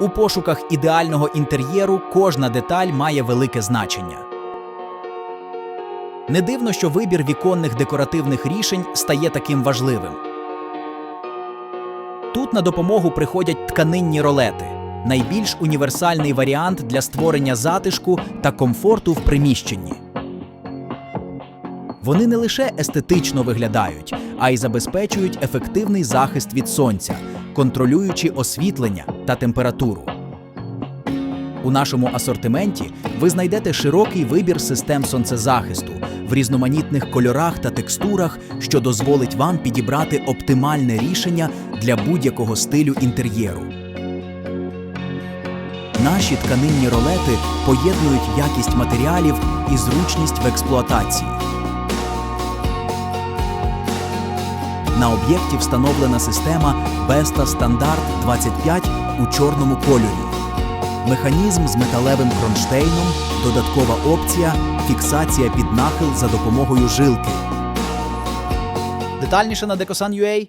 У пошуках ідеального інтер'єру кожна деталь має велике значення. Не дивно, що вибір віконних декоративних рішень стає таким важливим. Тут на допомогу приходять тканинні ролети найбільш універсальний варіант для створення затишку та комфорту в приміщенні. Вони не лише естетично виглядають, а й забезпечують ефективний захист від сонця, контролюючи освітлення та температуру. У нашому асортименті ви знайдете широкий вибір систем сонцезахисту в різноманітних кольорах та текстурах, що дозволить вам підібрати оптимальне рішення для будь-якого стилю інтер'єру. Наші тканинні ролети поєднують якість матеріалів і зручність в експлуатації. На об'єкті встановлена система Besta Standard 25 у чорному кольорі. Механізм з металевим кронштейном, додаткова опція, фіксація під нахил за допомогою жилки. Детальніше на Decosan.ua